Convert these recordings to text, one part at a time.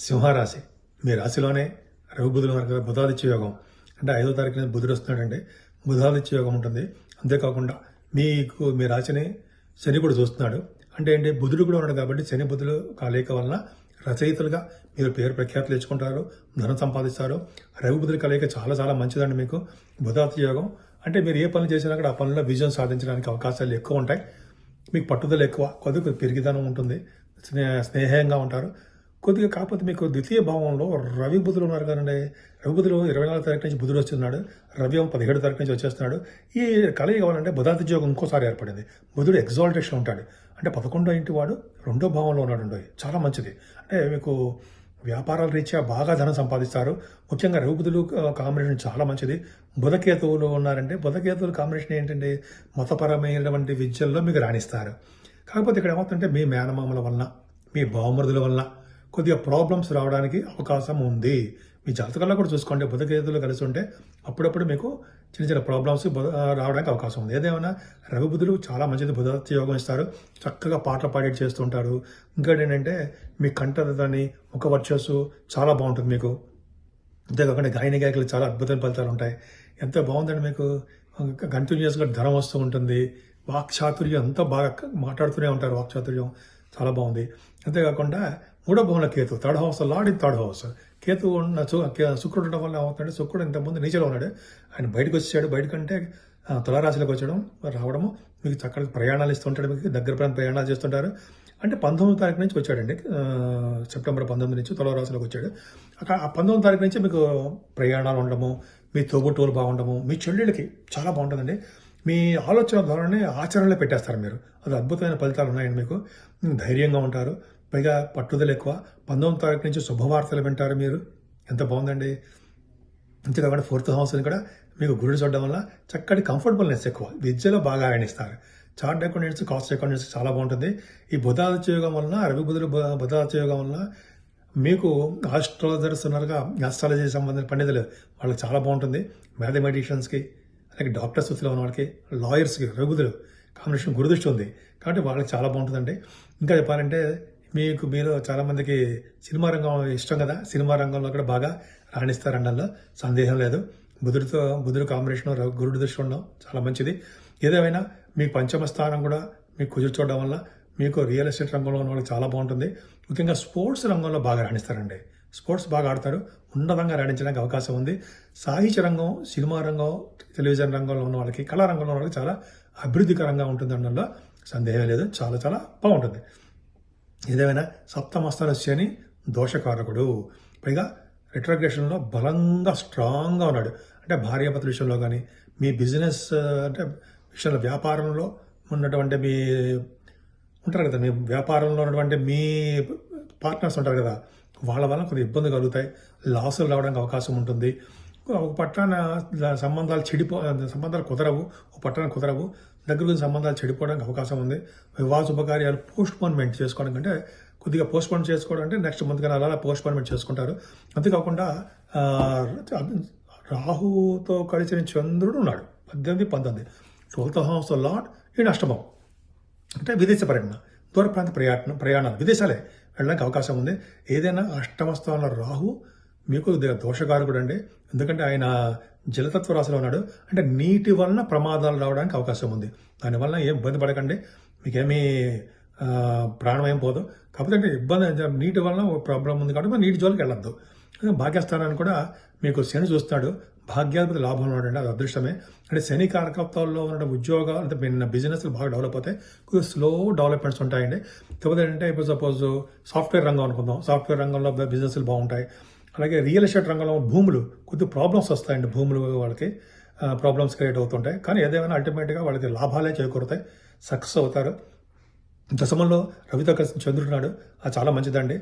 సింహరాశి. మీ రాశిలోనే రవి బుధులు ఉన్నారు బుధాదిత్య యోగం అంటే ఐదో తారీఖున బుధుడు వస్తున్నాడండి బుధాదిత్య యోగం ఉంటుంది. అంతేకాకుండా మీకు మీ రాశిని శని కూడా చూస్తున్నాడు. అంటే ఏంటి? బుధుడు కూడా ఉన్నాడు కాబట్టి శని బుధులు కలయిక వలన రచయితలుగా మీరు పేరు ప్రఖ్యాతులు తెచ్చుకుంటారు ధనం సంపాదిస్తారు. రవి బుధుల కలయిక చాలా చాలా మంచిదండి మీకు. బుధాదిత్య యోగం అంటే మీరు ఏ పనులు చేసినా కూడా ఆ పనుల్లో విజయం సాధించడానికి అవకాశాలు ఎక్కువ ఉంటాయి. మీకు పట్టుదల ఎక్కువ కొద్దిగా పెరిగిదనం ఉంటుంది. స్నే స్నేహంగా ఉంటారు. కొద్దిగా కాకపోతే మీకు ద్వితీయ భావంలో రవి బుధులు ఉన్నారు కదండి రవి బుధులు ఇరవై నాలుగు తారీఖు నుంచి బుధుడు వస్తున్నాడు. రవి పదిహేడు తారీఖు నుంచి వచ్చేస్తున్నాడు. ఈ కలయి కావాలంటే బుధాంత ఉద్యోగం ఇంకోసారి ఏర్పడింది. బుధుడు ఎగ్జాల్టేషన్ ఉంటాడు. అంటే పదకొండో ఇంటి వాడు రెండో భావంలో ఉన్నాడు ఉండోయ్. చాలా మంచిది. అంటే మీకు వ్యాపారాల రీత్యా బాగా ధనం సంపాదిస్తారు. ముఖ్యంగా రవిబుధులు కాంబినేషన్ చాలా మంచిది. బుధకేతువులు ఉన్నారంటే బుధకేతువులు కాంబినేషన్ ఏంటంటే మతపరమైనటువంటి విద్యల్లో మీకు రాణిస్తారు. కాకపోతే ఇక్కడ ఏమవుతుందంటే మీ మేనమామల వలన మీ బావమరుదుల వలన కొద్దిగా ప్రాబ్లమ్స్ రావడానికి అవకాశం ఉంది. మీ జాతకాల్లో కూడా చూసుకోండి. బుధకేతులు కలిసి ఉంటే అప్పుడప్పుడు మీకు చిన్న చిన్న ప్రాబ్లమ్స్ రావడానికి అవకాశం ఉంది. ఏదేమైనా రవి బుధులు చాలా మంచిది. బుధ యోగం ఇస్తారు. చక్కగా పాటలు పాడేట్ చేస్తుంటారు. ఇంకోటి ఏంటంటే మీ కంఠదని ముఖ వర్చస్సు చాలా బాగుంటుంది మీకు. అంతేకాకుండా గాయని గాయకులు చాలా అద్భుతమైన ఫలితాలు ఉంటాయి. ఎంత బాగుందండి మీకు. కంటిన్యూస్గా ధనం వస్తూ ఉంటుంది. వాక్చాతుర్యం అంతా బాగా మాట్లాడుతూనే ఉంటారు. వాక్చాతుర్యం చాలా బాగుంది. అంతేకాకుండా మూడో భవన Ketu third house lord in third house Ketu ఉన్న శుక్రుడు ఉండడం వల్ల ఏమవుతుందంటే శుక్రుడు ఇంతకుముందు నీచలో ఉన్నాడు ఆయన బయటకు వచ్చాడు బయటకంటే తులారాశిలోకి వచ్చడం రావడము మీకు చక్కటి ప్రయాణాలు ఇస్తుంటాడు మీకు దగ్గర ప్రాంత ప్రయాణాలు చేస్తుంటారు. అంటే పంతొమ్మిది తారీఖు నుంచి వచ్చాడండి సెప్టెంబర్ పంతొమ్మిది నుంచి తులారాశిలోకి వచ్చాడు. అక్కడ ఆ పంతొమ్మిది తారీఖు నుంచి మీకు ప్రయాణాలు ఉండడము మీ తోబుట్టువులు బాగుండము మీ చెల్లెళ్ళకి చాలా బాగుంటుందండి. మీ ఆలోచన ద్వారానే ఆచరణలో పెట్టేస్తారు మీరు. అది అద్భుతమైన ఫలితాలు ఉన్నాయండి మీకు. ధైర్యంగా ఉంటారు. పైగా పట్టుదల ఎక్కువ. పంతొమ్మిది తారీఖు నుంచి శుభవార్తలు వింటారు మీరు. ఎంత బాగుందండి. అంతేకాకుండా ఫోర్త్ హౌస్ కూడా మీకు గురుడు చూడడం వల్ల చక్కటి కంఫర్టబుల్నెస్ ఎక్కువ. విద్యలో బాగా ఆయనిస్తారు చార్ట్ అకౌంటెంట్స్ కాస్ట్ అకౌంటెంట్స్ చాలా బాగుంటుంది. ఈ బుధాదిత్య వలన రవి బుధులు బు- వలన మీకు ఆస్ట్రాలజర్స్ ఉన్నారుగా. ఆస్ట్రాలజీ సంబంధించిన పండితులు వాళ్ళకి చాలా బాగుంటుంది. మ్యాథమెటిషియన్స్కి అలాగే డాక్టర్స్ వృత్తిలో ఉన్న వాళ్ళకి లాయర్స్కి రఘుదులు కాంబినేషన్ గురుదృష్టి ఉంది. కాబట్టి వాళ్ళకి చాలా బాగుంటుందండి. ఇంకా చెప్పాలంటే మీకు మీరు చాలామందికి సినిమా రంగం ఇష్టం కదా? సినిమా రంగంలో కూడా బాగా రాణిస్తారనడంలో సందేహం లేదు. బుధుడితో బుధుడు కాంబినేషన్ గురుడు గురుడి దృష్టి ఉండడం చాలా మంచిది. ఏదేమైనా మీ పంచమ స్థానం కూడా మీకు కుదురు చూడడం వల్ల మీకు రియల్ ఎస్టేట్ రంగంలో ఉన్న వాళ్ళకి చాలా బాగుంటుంది. ముఖ్యంగా స్పోర్ట్స్ రంగంలో బాగా రాణిస్తారండి. స్పోర్ట్స్ బాగా ఆడతారు. ఉన్నతంగా రాణించడానికి అవకాశం ఉంది. సాహిత్య రంగం సినిమా రంగం టెలివిజన్ రంగంలో ఉన్న వాళ్ళకి కళారంగంలో ఉన్న వాళ్ళకి చాలా అభివృద్ధికరంగా ఉంటుంది అనడంలో సందేహం లేదు. చాలా చాలా బాగుంటుంది. ఏదేమైనా సప్తమస్థాన శని దోషకారకుడు. పైగా రిట్రగ్రేషన్లో బలంగా స్ట్రాంగ్గా ఉన్నాడు. అంటే భార్యాభర్తల విషయంలో కానీ మీ బిజినెస్ అంటే విషయంలో వ్యాపారంలో ఉన్నటువంటి మీ ఉంటారు కదా మీ వ్యాపారంలో ఉన్నటువంటి మీ పార్ట్నర్స్ ఉంటారు కదా వాళ్ళ వల్ల కొద్దిగా ఇబ్బంది కలుగుతాయి. లాసులు రావడానికి అవకాశం ఉంటుంది. ఒక పట్టణ సంబంధాలు చెడిపో సంబంధాలు కుదరవు ఒక పట్టాన కుదరవు దగ్గర సంబంధాలు చెడిపోవడానికి అవకాశం ఉంది. వివాహ శుభకార్యాలు పోస్ట్పోన్మెంట్ చేసుకోవడం కంటే కొద్దిగా పోస్ట్పోన్ చేసుకోవడం అంటే నెక్స్ట్ మంత్ కానీ అలా పోస్ట్పోన్మెంట్ చేసుకుంటారు. అంతేకాకుండా రాహుతో కలిసిన చంద్రుడు ఉన్నాడు. పద్దెనిమిది పంతొమ్మిది. ట్వెల్త్ హౌస్ లాట్ ఈ అష్టమం అంటే విదేశ పర్యటన దూర ప్రాంత ప్రయాణ ప్రయాణాలు విదేశాలే వెళ్ళడానికి అవకాశం ఉంది. ఏదైనా అష్టమ స్థానంలో రాహు మీకు దోషకారకుడు అండి ఎందుకంటే ఆయన జలతత్వ రాశిలో ఉన్నాడు. అంటే నీటి వలన ప్రమాదాలు రావడానికి అవకాశం ఉంది. దానివల్ల ఏం ఇబ్బంది పడకండి. మీకేమీ ఆ, ప్రాణం ఏం పోదు. కాకపోతే అంటే ఇబ్బంది నీటి వలన ప్రాబ్లం ఉంది కాబట్టి నీటి జోలికి వెళ్ళొద్దు. భాగ్యస్థానాన్ని కూడా మీకు శని చూస్తాడు. భాగ్యాధిపతి లాభం ఉన్నాడండి. అది అదృష్టమే. అంటే శని కార్యకర్తల్లో ఉన్న ఉద్యోగాలు అంటే నిన్న బిజినెస్లు బాగా డెవలప్ అవుతాయి. కొద్దిగా స్లో డెవలప్మెంట్స్ ఉంటాయండి. కాకపోతే అంటే ఇప్పుడు సపోజ్ సాఫ్ట్వేర్ రంగం అనుకుందాం. సాఫ్ట్వేర్ రంగంలో బిజినెస్లు బాగుంటాయి. అలాగే రియల్ ఎస్టేట్ రంగంలో భూములు కొద్ది ప్రాబ్లమ్స్ వస్తాయండి భూములు వాళ్ళకి. ప్రాబ్లమ్స్ క్రియేట్ అవుతుంటాయి. కానీ ఏదేమైనా అల్టిమేట్గా వాళ్ళకి లాభాలే చేకూరుతాయి. సక్సెస్ అవుతారు. దశమంలో రవితో కలిసి చంద్రుడున్నాడు అది చాలా మంచిదండి.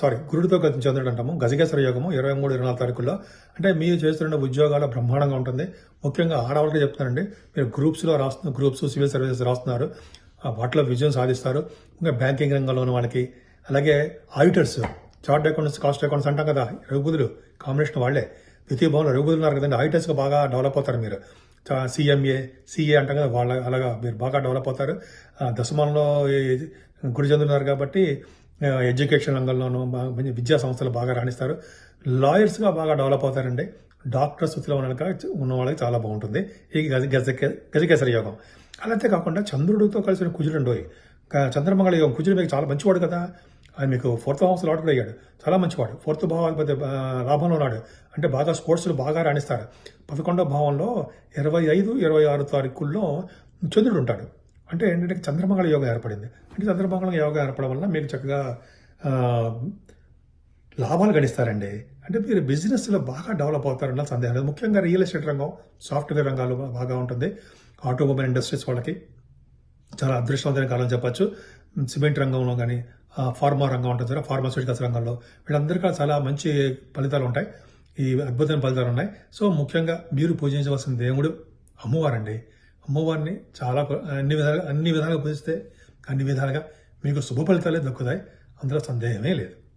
సారీ గురుడితో కలిసి చంద్రుడు అంటాము. గజగేశ్వర యోగము ఇరవై మూడు ఇరవై నాలుగు తారీఖుల్లో. అంటే మీరు చేస్తున్న ఉద్యోగాలు బ్రహ్మాండంగా ఉంటుంది. ముఖ్యంగా ఆడవాళ్ళకి చెప్తానండి మీరు గ్రూప్స్లో రాస్తున్న గ్రూప్స్ సివిల్ సర్వీసెస్ రాస్తున్నారు. వాటిలో విజయం సాధిస్తారు. ఇంకా బ్యాంకింగ్ రంగంలో ఉన్న వాళ్ళకి. అలాగే auditors. Chart accounts cost accounts అంటాం కదా రఘుబుధులు కాంబినేషన్ వాళ్ళే. ద్వితీయ భవన్లో రఘుబుధులు ఉన్నారు కదండి ఆడిటర్స్గా బాగా డెవలప్ అవుతారు మీరు. సిఎంఏ సిఏ అంటాం కదా వాళ్ళ అలాగా మీరు బాగా డెవలప్ అవుతారు. దశమంలో ఈ కాబట్టి ఎడ్యుకేషన్ రంగంలోనూ బాగా విద్యా సంస్థలు బాగా రాణిస్తారు. లాయర్స్గా బాగా డెవలప్ అవుతారండి. డాక్టర్స్ వృత్తిలో ఉన్న వాళ్ళకి ఉన్న వాళ్ళకి చాలా బాగుంటుంది. ఈ గజ గజ గజకేసరి యోగం. అలాగే కాకుండా చంద్రుడితో కలిసిన కుజుడు చంద్రమంగళ యోగం కుజుడు మీకు చాలా మంచివాడు కదా. ఆయన మీకు ఫోర్త్ హౌస్ లాట్ కూడా అయ్యాడు. చాలా మంచివాడు. ఫోర్త్ భావాధిపతి ఆ, లాభంలో ఉన్నాడు. అంటే బాగా స్పోర్ట్స్లో బాగా రాణిస్తాడు. పదకొండో భావంలో ఇరవై ఐదు ఇరవై ఆరు తారీఖుల్లో చంద్రుడు ఉంటాడు. అంటే ఏంటంటే చంద్రమంగళ యోగం ఏర్పడింది. అంటే చంద్రమంగళ యోగం ఏర్పడడం వల్ల మీకు చక్కగా లాభాలు గడిస్తారండి అంటే మీరు బిజినెస్లో బాగా డెవలప్ అవుతారన్న సందేహం లేదు. ముఖ్యంగా రియల్ ఎస్టేట్ రంగం సాఫ్ట్వేర్ రంగాలు బాగా ఉంటుంది. ఆటోమొబైల్ ఇండస్ట్రీస్ వాళ్ళకి చాలా అదృష్టవంతమైన కాలం చెప్పచ్చు. సిమెంట్ రంగంలో కానీ ఫార్మా రంగం ఉంటుంది కదా ఫార్మాస్యూటికల్స్ రంగంలో. వీళ్ళందరికీ చాలా మంచి ఫలితాలు ఉంటాయి. ఈ అద్భుతమైన ఫలితాలు ఉన్నాయి. సో ముఖ్యంగా మీరు పూజించవలసిన దేవుడు అమ్మవారండి. అమ్మవారిని చాలా అన్ని విధాలుగా అన్ని విధాలుగా పూజిస్తే అన్ని విధాలుగా మీకు శుభ ఫలితాలే దక్కుతాయి. అందులో సందేహమే లేదు.